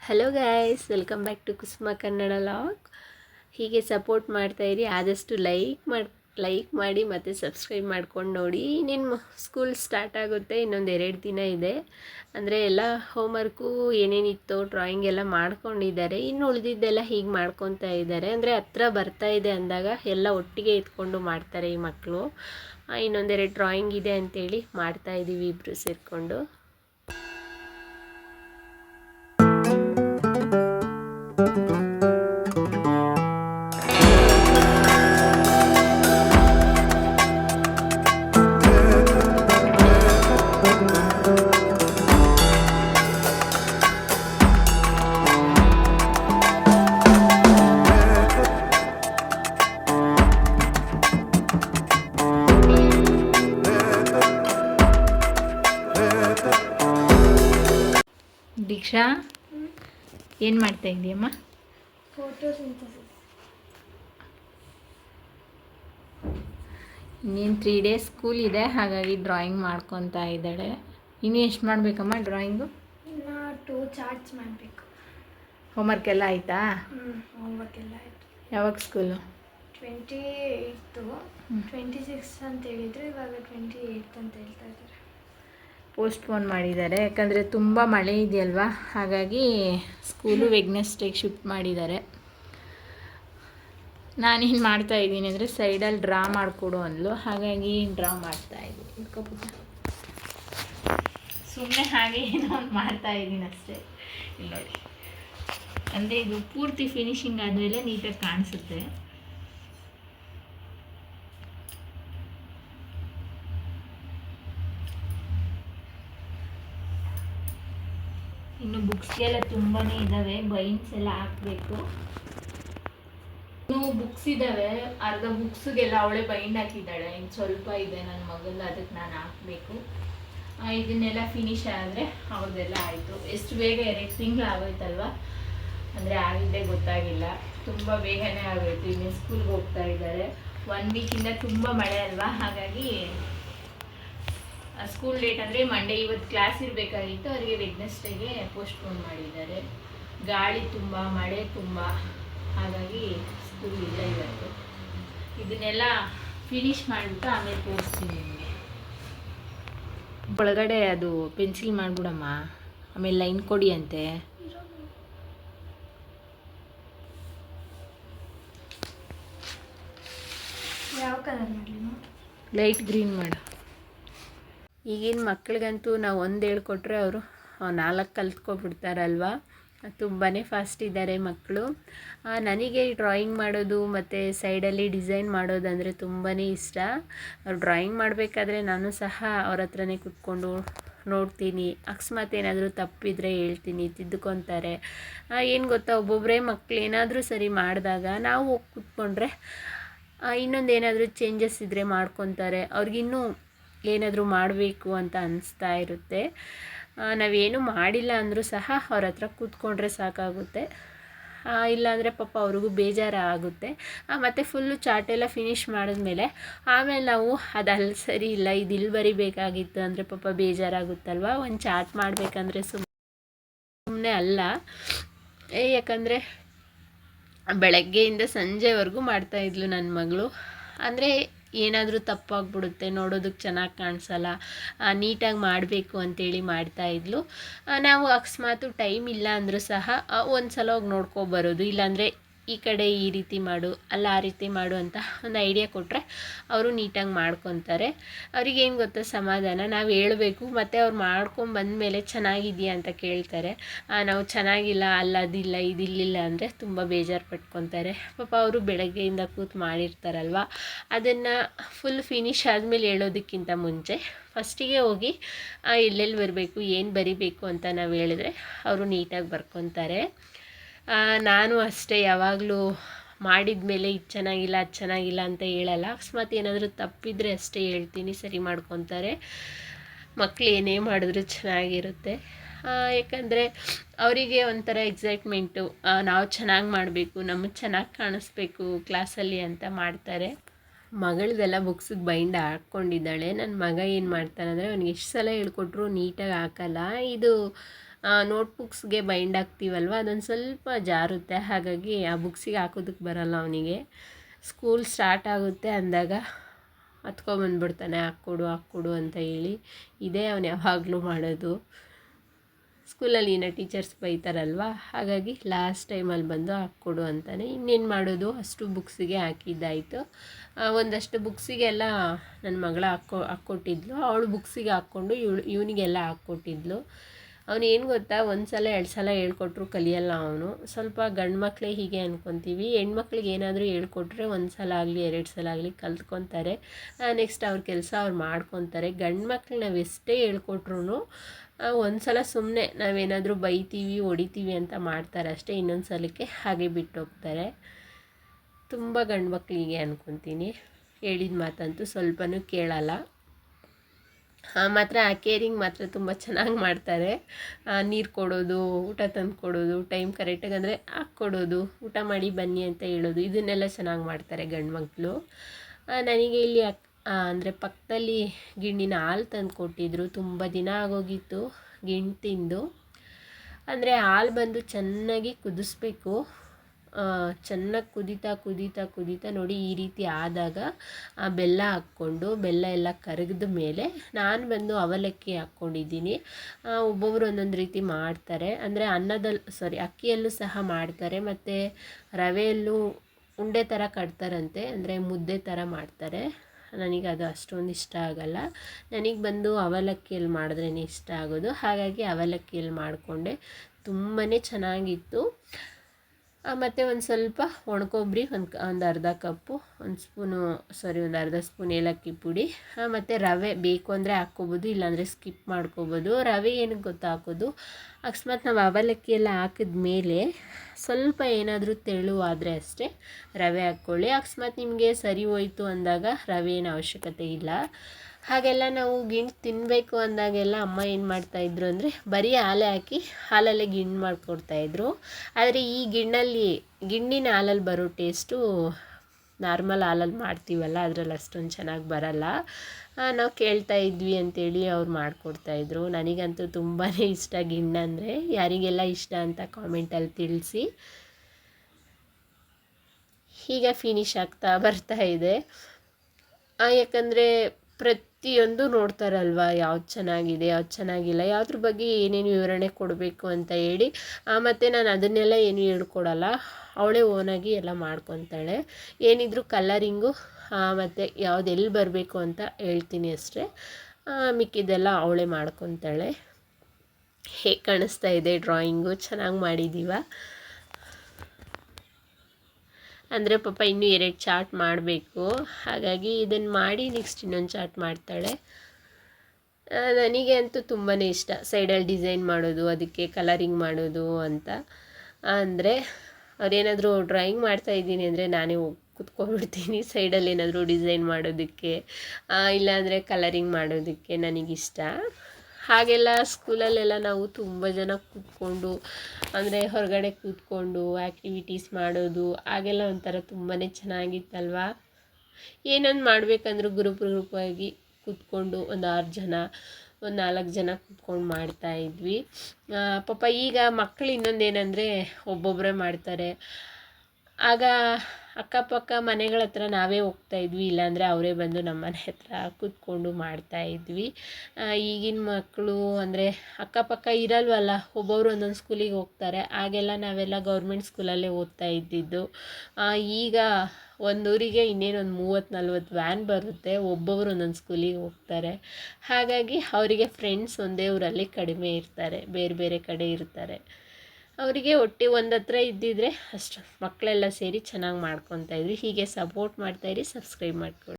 Hello guys welcome back to Kusuma Kannada vlog ಹೀಗೆ support ಮಾಡ್ತಾಯಿರಿ ಆದಷ್ಟು ಲೈಕ್ ಮಾಡಿ ಲೈಕ್ ಮಾಡಿ ಮತ್ತು ಸಬ್ಸ್ಕ್ರೈಬ್ ಮಾಡ್ಕೊಂಡು ನೋಡಿ. ಇನ್ನೇನು ಸ್ಕೂಲ್ ಸ್ಟಾರ್ಟ್ ಆಗುತ್ತೆ, ಇನ್ನೊಂದು ಎರಡು ದಿನ ಇದೆ. ಅಂದರೆ ಎಲ್ಲ ಹೋಮ್ವರ್ಕು ಏನೇನಿತ್ತು ಡ್ರಾಯಿಂಗ್ ಎಲ್ಲ ಮಾಡ್ಕೊಂಡಿದ್ದಾರೆ. ಇನ್ನು ಉಳಿದಿದ್ದೆಲ್ಲ ಹೀಗೆ ಮಾಡ್ಕೊತಾ ಇದ್ದಾರೆ. ಅಂದರೆ ಹತ್ರ ಬರ್ತಾ ಇದೆ ಅಂದಾಗ ಎಲ್ಲ ಒಟ್ಟಿಗೆ ಎತ್ಕೊಂಡು ಮಾಡ್ತಾರೆ ಈ ಮಕ್ಕಳು ಇನ್ನೊಂದೆರಡು ಡ್ರಾಯಿಂಗ್ ಇದೆ ಅಂತೇಳಿ ಮಾಡ್ತಾ ಇದ್ದೀವಿ ಇಬ್ಬರು ಸೇರಿಕೊಂಡು. ದೀಕ್ಷಾ ಏನು ಮಾಡ್ತಾ ಇದೀಯಮ್ಮ ಇನ್ನೇನು ತ್ರೀ ಡೇಸ್ ಸ್ಕೂಲ್ ಇದೆ ಹಾಗಾಗಿ ಡ್ರಾಯಿಂಗ್ ಮಾಡ್ಕೊತಾ ಇದ್ದಾಳೆ. ಇನ್ನು ಎಷ್ಟು ಮಾಡಬೇಕಮ್ಮ ಡ್ರಾಯಿಂಗು ಇನ್ನು ಟೂ ಚಾರ್ಟ್ಸ್ ಮಾಡಬೇಕು. ಹೋಮ್ವರ್ಕ್ ಎಲ್ಲ ಆಯಿತಾ? ಹೋಮ್ವರ್ಕ್ ಎಲ್ಲ ಆಯಿತು. ಯಾವಾಗ school twenty eighth twenty six ಅಂತ ಹೇಳಿದ್ರು ಇವಾಗ ಟ್ವೆಂಟಿ ಏಯ್ತ್ ಅಂತ ಹೇಳ್ತಾ ಇದ್ದಾರೆ. ಪೋಸ್ಟ್ಪೋನ್ ಮಾಡಿದ್ದಾರೆ. ಯಾಕಂದರೆ ತುಂಬ ಮಳೆ ಇದೆಯಲ್ವಾ? ಹಾಗಾಗಿ ಸ್ಕೂಲು ವೆಗ್ನೆಸ್ಡೇಗೆ ಶಿಫ್ಟ್ ಮಾಡಿದ್ದಾರೆ. ನಾನೇನು ಮಾಡ್ತಾ ಇದ್ದೀನಿ ಅಂದರೆ ಸೈಡಲ್ಲಿ ಡ್ರಾ ಮಾಡಿಕೊಡು ಅಂದ್ಲು. ಹಾಗಾಗಿ ಡ್ರಾ ಮಾಡ್ತಾ ಇದ್ದೀನಿ? ಸುಮ್ಮನೆ ಹಾಗೆ ಏನೋ ಒಂದು ಮಾಡ್ತಾ ಇದ್ದೀನಿ ಅಷ್ಟೇ. ಇಲ್ಲಿ ನೋಡಿ. ಅಂದರೆ ಇದು ಪೂರ್ತಿ ಫಿನಿಶಿಂಗ್ ಆದಮೇಲೆ ನೀಟಾಗಿ ಕಾಣಿಸುತ್ತೆ ಇನ್ನು ಬುಕ್ಸ್ಗೆಲ್ಲ ತುಂಬಾ ಇದ್ದಾವೆ ಬೈನ್ಸ್ ಎಲ್ಲ ಹಾಕಬೇಕು. ಇನ್ನೂ ಬುಕ್ಸ್ ಇದ್ದಾವೆ ಅರ್ಧ ಬುಕ್ಸ್ಗೆಲ್ಲ ಅವಳೇ ಬೈಂಡ್ ಹಾಕಿದ್ದಾಳೆ ಇನ್ನು ಸ್ವಲ್ಪ ಇದೆ ನನ್ನ ಮಗಂದು, ಅದಕ್ಕೆ ನಾನು ಹಾಕಬೇಕು. ಇದನ್ನೆಲ್ಲ ಫಿನಿಶ್ ಆದರೆ ಅವ್ರದ್ದೆಲ್ಲ ಆಯಿತು. ಎಷ್ಟು ಬೇಗ ಎರಡು ತಿಂಗಳು ಆಗೋಯ್ತಲ್ವ? ಅಂದರೆ ಆಗಿದ್ದೇ ಗೊತ್ತಾಗಿಲ್ಲ. ತುಂಬ ಬೇಗನೆ ಆಗೋಯ್ತು. ಇನ್ನು ಸ್ಕೂಲ್ಗೆ ಹೋಗ್ತಾ ಇದ್ದಾರೆ. ಒನ್ ವೀಕಿಂದ ತುಂಬ ಮಳೆ ಅಲ್ವಾ? ಹಾಗಾಗಿ ಸ್ಕೂಲ್ ಡೇಟ್ ಅಂದರೆ ಮಂಡೇ ಇವತ್ತು ಕ್ಲಾಸ್ ಇರಬೇಕಾಗಿತ್ತು ಅವರಿಗೆ ವೆಡ್ನೆಸ್ಡೇಗೆ ಪೋಸ್ಟ್ಪೋನ್ ಮಾಡಿದ್ದಾರೆ. ಗಾಳಿ ತುಂಬ ಮಳೆ ತುಂಬ ಹಾಗಾಗಿ ಸ್ಕೂಲ್ ಇಲ್ಲ ಇವತ್ತು. ಇದನ್ನೆಲ್ಲ ಫಿನಿಶ್ ಮಾಡಿಬಿಟ್ಟು ಆಮೇಲೆ ತೋರಿಸ್ತೀನಿ ನಿಮಗೆ. ಒಳಗಡೆ ಅದು ಪೆನ್ಸಿಲ್ ಮಾಡಿಬಿಡಮ್ಮ. ಆಮೇಲೆ ಲೈನ್ ಕೊಡಿ ಅಂತೆ. ಯಾವ ಕಲರ್ ಮಾಡಲಿ? ಲೈಟ್ ಗ್ರೀನ್ ಮಾಡು. ಈಗಿನ ಮಕ್ಳಿಗಂತೂ ನಾವು ಒಂದು ಹೇಳ್ಕೊಟ್ರೆ ಅವರು ನಾಲ್ಕು ಕಲ್ತ್ಕೊಬಿಡ್ತಾರಲ್ವಾ? ತುಂಬಾ ಫಾಸ್ಟ್ ಇದ್ದಾರೆ ಮಕ್ಕಳು ನನಗೆ ಡ್ರಾಯಿಂಗ್ ಮಾಡೋದು ಮತ್ತು ಸೈಡಲ್ಲಿ ಡಿಸೈನ್ ಮಾಡೋದಂದರೆ ತುಂಬಾ ಇಷ್ಟ. ಅವ್ರು ಡ್ರಾಯಿಂಗ್ ಮಾಡಬೇಕಾದ್ರೆ ನಾನು ಸಹ ಅವ್ರ ಹತ್ರನೇ ಕುತ್ಕೊಂಡು ನೋಡ್ತೀನಿ. ಅಕಸ್ಮಾತ್ ಏನಾದರೂ ತಪ್ಪಿದ್ರೆ ಹೇಳ್ತೀನಿ, ತಿದ್ದುಕೊತಾರೆ. ಏನು ಗೊತ್ತಾ ಒಬ್ಬೊಬ್ಬರೇ ಮಕ್ಕಳು ಏನಾದರೂ ಸರಿ ಮಾಡಿದಾಗ ನಾವು ಹೋಗಿ ಕೂತ್ಕೊಂಡ್ರೆ ಇನ್ನೊಂದು ಏನಾದರೂ ಚೇಂಜಸ್ ಇದ್ದರೆ ಮಾಡ್ಕೊತಾರೆ. ಅವ್ರಿಗಿನ್ನೂ ಏನಾದರೂ ಮಾಡಬೇಕು ಅಂತ ಅನಿಸ್ತಾ ಇರುತ್ತೆ. ನಾವೇನು ಮಾಡಿಲ್ಲ ಅಂದರೂ ಸಹ ಅವ್ರ ಹತ್ರ ಕೂತ್ಕೊಂಡ್ರೆ ಸಾಕಾಗುತ್ತೆ. ಇಲ್ಲಾಂದರೆ ಪಾಪ ಅವ್ರಿಗೂ ಬೇಜಾರು ಆಗುತ್ತೆ ಮತ್ತು ಫುಲ್ಲು ಚಾಟೆಲ್ಲ ಫಿನಿಷ್ ಮಾಡಿದ್ಮೇಲೆ ಆಮೇಲೆ ನಾವು ಅದು ಅಲ್ಲಿ ಸರಿ ಇಲ್ಲ, ಇದು ಇಲ್ಲಿ ಬರಿಬೇಕಾಗಿತ್ತು ಅಂದರೆ ಪಾಪ ಬೇಜಾರಾಗುತ್ತಲ್ವ? ಒಂದು ಚಾಟ್ ಮಾಡಬೇಕಂದ್ರೆ ಸುಮ್ಮನೆ ಅಲ್ಲ. ಯಾಕಂದರೆ ಬೆಳಗ್ಗೆಯಿಂದ ಸಂಜೆವರೆಗೂ ಮಾಡ್ತಾಯಿದ್ಲು ನನ್ನ ಮಗಳು. ಅಂದರೆ ಏನಾದರೂ ತಪ್ಪಾಗ್ಬಿಡುತ್ತೆ ನೋಡೋದಕ್ಕೆ ಚೆನ್ನಾಗಿ ಕಾಣಿಸಲ್ಲ ನೀಟಾಗಿ ಮಾಡಬೇಕು ಅಂತೇಳಿ ಮಾಡ್ತಾಯಿದ್ಲು ನಾವು ಅಕಸ್ಮಾತು ಟೈಮ್ ಇಲ್ಲ ಅಂದರೂ ಸಹ ಒಂದು ಸಲ ಹೋಗಿ ನೋಡ್ಕೊಬರೋದು ಇಲ್ಲಾಂದರೆ ಈ ಕಡೆ ಈ ರೀತಿ ಮಾಡು, ಅಲ್ಲ ಆ ರೀತಿ ಮಾಡು ಅಂತ ಒಂದು ಐಡಿಯಾ ಕೊಟ್ಟರೆ ಅವರು ನೀಟಾಗಿ ಮಾಡ್ಕೊತಾರೆ. ಅವ್ರಿಗೇನು ಗೊತ್ತಾ ಸಮಾಧಾನ? ನಾವು ಹೇಳಬೇಕು, ಮತ್ತು ಅವ್ರು ಮಾಡ್ಕೊಂಡು ಬಂದಮೇಲೆ ಚೆನ್ನಾಗಿದೆಯಾ ಅಂತ ಕೇಳ್ತಾರೆ. ನಾವು ಚೆನ್ನಾಗಿಲ್ಲ, ಅಲ್ಲ, ಅದಿಲ್ಲ ಇದಿಲ್ಲ ಅಂದರೆ ತುಂಬ ಬೇಜಾರು ಪಟ್ಕೊತಾರೆ. ಪಾಪ ಅವರು ಬೆಳಗ್ಗೆಯಿಂದ ಕೂತು ಮಾಡಿರ್ತಾರಲ್ವ? ಅದನ್ನು ಫುಲ್ ಫಿನಿಶ್ ಆದಮೇಲೆ ಹೇಳೋದಕ್ಕಿಂತ ಮುಂಚೆ ಫಸ್ಟಿಗೆ ಹೋಗಿ ಎಲ್ಲೆಲ್ಲಿ ಬರಬೇಕು, ಏನು ಬರಿಬೇಕು ಅಂತ ನಾವು ಹೇಳಿದ್ರೆ ಅವರು ನೀಟಾಗಿ ಬರ್ಕೊತಾರೆ. ನಾನು ಅಷ್ಟೇ ಯಾವಾಗಲೂ ಮಾಡಿದ ಮೇಲೆ ಇದು ಚೆನ್ನಾಗಿಲ್ಲ, ಅದು ಚೆನ್ನಾಗಿಲ್ಲ ಅಂತ ಹೇಳಲ್ಲ. ಅಕಸ್ಮಾತ್ ಏನಾದರೂ ತಪ್ಪಿದರೆ ಅಷ್ಟೇ ಹೇಳ್ತೀನಿ, ಸರಿ ಮಾಡ್ಕೊತಾರೆ. ಮಕ್ಕಳು ಏನೇ ಮಾಡಿದ್ರು ಚೆನ್ನಾಗಿರುತ್ತೆ. ಯಾಕಂದರೆ ಅವರಿಗೆ ಒಂಥರ ಎಕ್ಸೈಟ್ಮೆಂಟು ನಾವು ಚೆನ್ನಾಗಿ ಮಾಡಬೇಕು, ನಮಗೆ ಚೆನ್ನಾಗಿ ಕಾಣಿಸ್ಬೇಕು ಕ್ಲಾಸಲ್ಲಿ ಅಂತ ಮಾಡ್ತಾರೆ. ಮಗಳದೆಲ್ಲ ಬುಕ್ಸಿಗೆ ಬೈಂಡ್ ಹಾಕ್ಕೊಂಡಿದ್ದಾಳೆ ನನ್ನ ಮಗ ಏನು ಮಾಡ್ತಾನಂದರೆ, ಅವ್ನಿಗೆ ಎಷ್ಟು ಸಲ ಹೇಳ್ಕೊಟ್ರು, ನೀಟಾಗಿ ಹಾಕಲ್ಲ. ಇದು ನೋಟ್ಬುಕ್ಸ್ಗೆ ಬೈಂಡ್ ಆಗ್ತೀವಲ್ವ? ಅದೊಂದು ಸ್ವಲ್ಪ ಜಾರುತ್ತೆ. ಹಾಗಾಗಿ ಆ ಬುಕ್ಸಿಗೆ ಹಾಕೋದಕ್ಕೆ ಬರಲ್ಲ ಅವನಿಗೆ. ಸ್ಕೂಲ್ ಸ್ಟಾರ್ಟ್ ಆಗುತ್ತೆ ಅಂದಾಗ ಹತ್ಕೊಬಂದ್ಬಿಡ್ತಾನೆ, ಹಾಕ್ಕೊಡು ಹಾಕ್ಕೊಡು ಅಂತ ಹೇಳಿ. ಇದೇ ಅವನು ಯಾವಾಗಲೂ ಮಾಡೋದು. ಸ್ಕೂಲಲ್ಲಿ ಇನ್ನು ಟೀಚರ್ಸ್ ಬೈತಾರಲ್ವ? ಹಾಗಾಗಿ ಲಾಸ್ಟ್ ಟೈಮಲ್ಲಿ ಬಂದು ಹಾಕ್ಕೊಡು ಅಂತಾನೆ. ಇನ್ನೇನು ಮಾಡೋದು? ಅಷ್ಟು ಬುಕ್ಸಿಗೆ ಹಾಕಿದ್ದಾಯಿತು. ಒಂದಷ್ಟು ಬುಕ್ಸಿಗೆಲ್ಲ ನನ್ನ ಮಗಳ ಹಾಕ್ಕೊ ಹಾಕ್ಕೊಟ್ಟಿದ್ಲು. ಅವಳು ಬುಕ್ಸಿಗೆ ಹಾಕ್ಕೊಂಡು ಇವಳು, ಇವನಿಗೆಲ್ಲ ಹಾಕ್ಕೊಟ್ಟಿದ್ಲು. ಅವನು ಏನು ಗೊತ್ತಾ? ಒಂದು ಸಲ ಎರಡು ಸಲ ಹೇಳ್ಕೊಟ್ರು ಕಲಿಯಲ್ಲ ಅವನು. ಸ್ವಲ್ಪ ಗಂಡು ಮಕ್ಕಳೇ ಹೀಗೆ ಅಂದ್ಕೊತೀವಿ ಹೆಣ್ಮಕ್ಳಿಗೆ ಏನಾದರೂ ಹೇಳ್ಕೊಟ್ರೆ ಒಂದು ಸಲ ಆಗಲಿ ಎರಡು ಸಲ ಆಗಲಿ ಕಲ್ತ್ಕೊತಾರೆ. ನೆಕ್ಸ್ಟ್ ಅವ್ರ ಕೆಲಸ ಅವ್ರು ಮಾಡ್ಕೊತಾರೆ. ಗಂಡು ಮಕ್ಳು ನಾವು ಎಷ್ಟೇ ಹೇಳ್ಕೊಟ್ರು ಒಂದು ಸಲ ಸುಮ್ಮನೆ ನಾವೇನಾದರೂ ಬೈತೀವಿ, ಹೊಡಿತೀವಿ ಅಂತ ಮಾಡ್ತಾರೆ ಅಷ್ಟೇ. ಇನ್ನೊಂದು ಸಲಕ್ಕೆ ಹಾಗೆ ಬಿಟ್ಟು ಹೋಗ್ತಾರೆ ತುಂಬ ಗಂಡು ಮಕ್ಕಳಿಗೆ ಅಂದ್ಕೊತೀನಿ ಹೇಳಿದ ಮಾತಂತೂ ಸ್ವಲ್ಪನೂ ಕೇಳಲ್ಲ. ಮಾತ್ರ ಕೇರಿಂಗ್ ಮಾತ್ರ ತುಂಬ ಚೆನ್ನಾಗಿ ಮಾಡ್ತಾರೆ. ನೀರು ಕೊಡೋದು, ಊಟ ತಂದು ಕೊಡೋದು ಟೈಮ್ ಕರೆಕ್ಟಾಗಿ ಅಂದರೆ ಹಾಕ್ಕೊಡೋದು ಊಟ ಮಾಡಿ ಬನ್ನಿ ಅಂತ ಹೇಳೋದು, ಇದನ್ನೆಲ್ಲ ಚೆನ್ನಾಗಿ ಮಾಡ್ತಾರೆ ಗಂಡು ಮಕ್ಕಳು ನನಗೆ ಇಲ್ಲಿ ಅಕ್ ಅಂದರೆ ಪಕ್ಕದಲ್ಲಿ ಗಿಣ್ಣಿನ ಹಾಲು ತಂದು ಕೊಟ್ಟಿದ್ರು. ತುಂಬ ದಿನ ಆಗೋಗಿತ್ತು ಗಿಣ್ಣು ತಿಂದು. ಅಂದರೆ ಹಾಲು ಬಂದು ಚೆನ್ನಾಗಿ ಕುದಿಸ್ಬೇಕು. ಚೆನ್ನಾಗಿ ಕುದೀತಾ ಕುದೀತಾ ಕುದೀತಾ ನೋಡಿ ಈ ರೀತಿ ಆದಾಗ ಆ ಬೆಲ್ಲ ಹಾಕ್ಕೊಂಡು, ಬೆಲ್ಲ ಎಲ್ಲ ಕರಗಿದ ಮೇಲೆ ನಾನು ಬಂದು ಅವಲಕ್ಕಿ ಹಾಕ್ಕೊಂಡಿದ್ದೀನಿ. ಒಬ್ಬೊಬ್ಬರು ಒಂದೊಂದು ರೀತಿ ಮಾಡ್ತಾರೆ. ಅಂದರೆ ಅನ್ನದಲ್ಲಿ ಸಾರಿ ಅಕ್ಕಿಯಲ್ಲೂ ಸಹ ಮಾಡ್ತಾರೆ. ಮತ್ತು ರವೆಯಲ್ಲೂ ಉಂಡೆ ಥರ ಕಟ್ತಾರಂತೆ. ಅಂದರೆ ಮುದ್ದೆ ಥರ ಮಾಡ್ತಾರೆ. ನನಗೆ ಅದು ಅಷ್ಟೊಂದು ಇಷ್ಟ ಆಗಲ್ಲ. ನನಗೆ ಬಂದು ಅವಲಕ್ಕಿಯಲ್ಲಿ ಮಾಡಿದ್ರೇ ಇಷ್ಟ ಆಗೋದು. ಹಾಗಾಗಿ ಅವಲಕ್ಕಿಯಲ್ಲಿ ಮಾಡಿಕೊಂಡೆ. ತುಂಬಾ ಚೆನ್ನಾಗಿತ್ತು. ಮತ್ತು ಒಂದು ಸ್ವಲ್ಪ ಒಣಕೊಬ್ಬರಿ ಒಂದು ಒಂದು ಅರ್ಧ ಕಪ್ಪು, ಒಂದು ಸ್ಪೂನು ಸಾರಿ ಒಂದು ಅರ್ಧ ಸ್ಪೂನ್ ಏಲಕ್ಕಿ ಪುಡಿ ಮತ್ತು ರವೆ ಬೇಕು ಅಂದರೆ ಹಾಕ್ಕೋಬೋದು, ಇಲ್ಲಾಂದರೆ ಸ್ಕಿಪ್ ಮಾಡ್ಕೋಬೋದು. ರವೆ ಏನಕ್ಕೆ ಗೊತ್ತಾ ಹಾಕೋದು? ಅಕಸ್ಮಾತ್ ನಾವು ಅವಲಕ್ಕಿ ಎಲ್ಲ ಹಾಕಿದ ಮೇಲೆ ಸ್ವಲ್ಪ ಏನಾದರೂ ತೆಳುವಾದರೆ ಅಷ್ಟೇ ರವೆ ಹಾಕ್ಕೊಳ್ಳಿ. ಅಕಸ್ಮಾತ್ ನಿಮಗೆ ಸರಿ ಹೋಯಿತು ಅಂದಾಗ ರವೆ ಏನು ಅವಶ್ಯಕತೆ ಇಲ್ಲ. ಹಾಗೆಲ್ಲ ನಾವು ಗಿಣ್ಣು ತಿನ್ನಬೇಕು ಅಂದಾಗೆಲ್ಲ ಅಮ್ಮ ಏನು ಮಾಡ್ತಾಯಿದ್ರು ಅಂದರೆ ಬರೀ ಹಾಲೇ ಹಾಕಿ ಹಾಲಲ್ಲೇ ಗಿಣ್ಣು ಮಾಡಿಕೊಡ್ತಾಯಿದ್ರು ಆದರೆ ಈ ಗಿಣ್ಣಲ್ಲಿ, ಗಿಣ್ಣಿನ ಹಾಲಲ್ಲಿ ಬರೋ ಟೇಸ್ಟು ನಾರ್ಮಲ್ ಹಾಲಲ್ಲಿ ಮಾಡ್ತೀವಲ್ಲ, ಅದರಲ್ಲಿ ಅಷ್ಟೊಂದು ಚೆನ್ನಾಗಿ ಬರಲ್ಲ. ನಾವು ಕೇಳ್ತಾ ಇದ್ವಿ ಅಂತೇಳಿ ಅವ್ರು ಮಾಡಿಕೊಡ್ತಾಯಿದ್ರು ನನಗಂತೂ ತುಂಬಾ ಇಷ್ಟ ಗಿಣ್ಣಂದರೆ ಯಾರಿಗೆಲ್ಲ ಇಷ್ಟ ಅಂತ ಕಾಮೆಂಟಲ್ಲಿ ತಿಳಿಸಿ. ಈಗ ಫಿನಿಶ್ ಆಗ್ತಾ ಬರ್ತಾ ಇದೆ. ಯಾಕಂದರೆ ಪ್ರತಿಯೊಂದು ನೋಡ್ತಾರಲ್ವ? ಯಾವ್ದು ಚೆನ್ನಾಗಿದೆ, ಯಾವ್ದು ಚೆನ್ನಾಗಿಲ್ಲ, ಯಾವುದ್ರ ಬಗ್ಗೆ ಏನೇನು ವಿವರಣೆ ಕೊಡಬೇಕು ಅಂತ ಹೇಳಿ. ಮತ್ತು ನಾನು ಅದನ್ನೆಲ್ಲ ಏನು ಹೇಳ್ಕೊಡಲ್ಲ. ಅವಳೇ ಓನಾಗಿ ಎಲ್ಲ ಮಾಡ್ಕೊತಾಳೆ. ಏನಿದ್ರು ಕಲ್ಲರಿಂಗು ಮತ್ತು ಯಾವ್ದು ಎಲ್ಲಿ ಬರಬೇಕು ಅಂತ ಹೇಳ್ತೀನಿ ಅಷ್ಟೇ. ಮಿಕ್ಕಿದ್ದೆಲ್ಲ ಅವಳೇ ಮಾಡ್ಕೊತಾಳೆ. ಹೇಗೆ ಕಾಣಿಸ್ತಾ ಇದೆ ಡ್ರಾಯಿಂಗು ಚೆನ್ನಾಗಿ ಮಾಡಿದ್ದೀವ ಅಂದರೆ ಪಾಪ ಇನ್ನೂ ಎರಡು ಚಾಟ್ ಮಾಡಬೇಕು. ಹಾಗಾಗಿ ಇದನ್ನು ಮಾಡಿ ನೆಕ್ಸ್ಟ್ ಇನ್ನೊಂದು ಚಾಟ್ ಮಾಡ್ತಾಳೆ. ನನಗೆ ಅಂತೂ ತುಂಬಾ ಇಷ್ಟ ಸೈಡಲ್ಲಿ ಡಿಸೈನ್ ಮಾಡೋದು, ಅದಕ್ಕೆ ಕಲರಿಂಗ್ ಮಾಡೋದು ಅಂತ. ಅಂದರೆ ಅವ್ರೇನಾದರೂ ಡ್ರಾಯಿಂಗ್ ಮಾಡ್ತಾ ಇದ್ದೀನಿ ಅಂದರೆ ನಾನೇ ಹೋಗಿ ಕುತ್ಕೊಂಡ್ಬಿಡ್ತೀನಿ ಸೈಡಲ್ಲಿ ಏನಾದರೂ ಡಿಸೈನ್ ಮಾಡೋದಕ್ಕೆ. ಇಲ್ಲಾಂದರೆ ಕಲರಿಂಗ್ ಮಾಡೋದಕ್ಕೆ ನನಗಿಷ್ಟ. ಹಾಗೆಲ್ಲ ಸ್ಕೂಲಲ್ಲೆಲ್ಲ ನಾವು ತುಂಬ ಜನ ಕೂತ್ಕೊಂಡು, ಅಂದರೆ ಹೊರಗಡೆ ಕೂತ್ಕೊಂಡು ಆ್ಯಕ್ಟಿವಿಟೀಸ್ ಮಾಡೋದು ಆಗೆಲ್ಲ ಒಂಥರ ತುಂಬಾ ಚೆನ್ನಾಗಿತ್ತಲ್ವಾ? ಏನೊಂದು ಮಾಡಬೇಕಂದ್ರೂ ಗ್ರೂಪ್ ಗ್ರೂಪಾಗಿ ಕೂತ್ಕೊಂಡು ಒಂದು ಆರು ಜನ, ಒಂದು ನಾಲ್ಕು ಜನ ಕೂತ್ಕೊಂಡು ಮಾಡ್ತಾಯಿದ್ವಿ ಪಾಪ ಈಗ ಮಕ್ಕಳು ಇನ್ನೊಂದೇನೆಂದರೆ ಒಬ್ಬೊಬ್ಬರೇ ಮಾಡ್ತಾರೆ. ಆಗ ಅಕ್ಕಪಕ್ಕ ಮನೆಗಳ ಹತ್ರ ನಾವೇ ಹೋಗ್ತಾ ಇದ್ವಿ, ಇಲ್ಲಾಂದರೆ ಅವರೇ ಬಂದು ನಮ್ಮ ಮನೆ ಹತ್ರ ಕೂತ್ಕೊಂಡು ಮಾಡ್ತಾಯಿದ್ವಿ ಈಗಿನ ಮಕ್ಕಳು ಅಂದರೆ ಅಕ್ಕಪಕ್ಕ ಇರಲ್ವಲ್ಲ, ಒಬ್ಬೊಬ್ರು ಒಂದೊಂದು ಸ್ಕೂಲಿಗೆ ಹೋಗ್ತಾರೆ. ಆಗೆಲ್ಲ ನಾವೆಲ್ಲ ಗೌರ್ಮೆಂಟ್ ಸ್ಕೂಲಲ್ಲೇ ಓದ್ತಾ ಇದ್ದಿದ್ದು. ಈಗ ಒಂದೂರಿಗೆ ಊರಿಗೆ ಇನ್ನೇನು ಒಂದು ಮೂವತ್ತು ನಲ್ವತ್ತು ವ್ಯಾನ್ ಬರುತ್ತೆ, ಒಬ್ಬೊಬ್ರು ಒಂದೊಂದು ಸ್ಕೂಲಿಗೆ ಹೋಗ್ತಾರೆ. ಹಾಗಾಗಿ ಅವರಿಗೆ ಫ್ರೆಂಡ್ಸ್ ಒಂದೇ ಊರಲ್ಲಿ ಕಡಿಮೆ ಇರ್ತಾರೆ, ಬೇರೆ ಬೇರೆ ಕಡೆ ಇರ್ತಾರೆ. ಅವರಿಗೆ ಒಟ್ಟಿಗೆ ಒಂದು ಹತ್ರ ಇದ್ದಿದ್ರೆ ಅಷ್ಟು. ಮಕ್ಕಳೆಲ್ಲ ಸೇರಿ ಚೆನ್ನಾಗಿ ಮಾಡ್ಕೊತಾ ಇದ್ವಿ ಹೀಗೆ ಸಪೋರ್ಟ್ ಮಾಡ್ತಾಯಿರಿ ಸಬ್ಸ್ಕ್ರೈಬ್ ಮಾಡ್ಕೊಳ್ಳಿ